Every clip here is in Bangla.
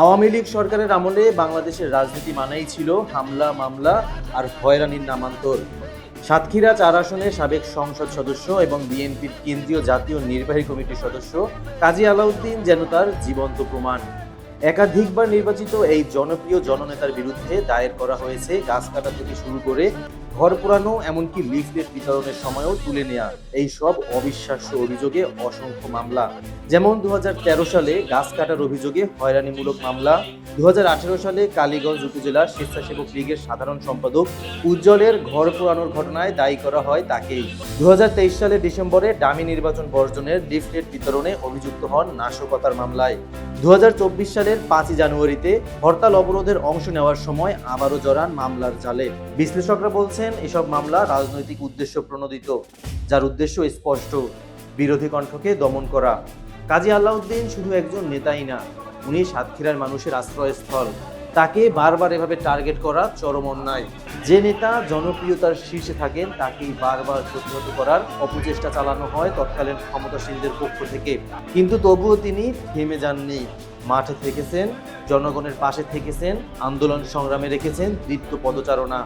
আওয়ামী লীগ সরকারের আমলে বাংলাদেশের রাজনীতি মানেই ছিল হামলা, মামলা আর হয়রানির নামান্তর। সাতক্ষীরা চার আসনের সাবেক সংসদ সদস্য এবং বিএনপির কেন্দ্রীয় জাতীয় নির্বাহী কমিটির সদস্য কাজী আলাউদ্দিন যেন তার জীবন্ত প্রমাণ। একাধিকবার নির্বাচিত এই জনপ্রিয় জননেতার বিরুদ্ধে দায়ের করা হয়েছে গাছ কাটা থেকে শুরু করে ঘর পোড়ানো এমনকি লিফলেট বিতরণের সময়ও তুলে নেয়া। এই সব অবিশ্বাস্য অভিযোগে অসংখ্য মামলা। যেমন দু হাজার তেরো সালে গাছ কাটার অভিযোগে হয়রানিমূলক মামলা। দু হাজার আঠারো সালে কালীগঞ্জ উপজেলা স্বেচ্ছাসেবক লীগের সাধারণ সম্পাদক উজ্জ্বলের ঘর পোড়ানোর ঘটনায় দায়ী করা হয় তাকেই। দু সালের ডিসেম্বরে ডামি নির্বাচন বর্জনের লিফলেট বিতরণে অভিযুক্ত হন নাশকতার মামলায়। দু হাজার চব্বিশ সালের পাঁচই জানুয়ারিতে হরতাল অবরোধের অংশ নেওয়ার সময় আবারও জড়ান মামলার জালে। বিশ্লেষকরা বলছেন, এসব মামলা রাজনৈতিক উদ্দেশ্য প্রণোদিত, যার উদ্দেশ্য স্পষ্ট, বিরোধী কণ্ঠকে দমন করা। কাজী আলাউদ্দিন শুধু একজন নেতাই না, উনি সাতক্ষীরার মানুষের আশ্রয়স্থল। তাকে বারবার এভাবে টার্গেট করা চরম অন্যায়। যে নেতা জনপ্রিয়তার শীর্ষে থাকেন, তাকেই বারবার প্রতিহত করার অপচেষ্টা চালানো হয় তৎকালীন ক্ষমতাসীনদের পক্ষ থেকে। কিন্তু তবুও তিনি থেমে যাননি। মাঠে থেকেছেন, জনগণের পাশে থেকেছেন, আন্দোলন সংগ্রামে রেখেছেন দৃপ্ত পদচারণা।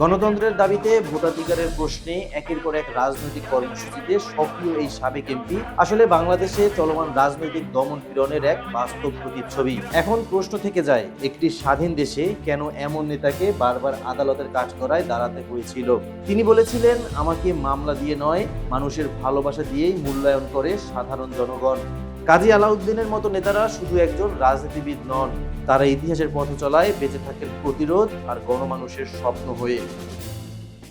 গণতন্ত্রের দাবিতে ভোটাধিকারের প্রশ্নে একের পর এক রাজনৈতিক কর্মসূচিতে সক্রিয় এই সাবেক এমপি। আসলে বাংলাদেশে চলমান রাজনৈতিক দমন পীড়নের এক বাস্তব প্রতিচ্ছবি। এখন প্রশ্ন থেকে যায়, একটি স্বাধীন দেশে কেন এমন নেতাকে বারবার আদালতের কাজ করায় দাঁড়াতে হয়েছিল? তিনি বলেছিলেন, আমাকে মামলা দিয়ে নয়, মানুষের ভালোবাসা দিয়েই মূল্যায়ন করে সাধারণ জনগণ। কাজী আলাউদ্দিনের মতো নেতারা শুধু একজন রাজনীতিবিদ নন, তারা ইতিহাসের পথ চলায় বেঁচে থাকেন প্রতিরোধ আর গণমানুষের স্বপ্ন হয়ে।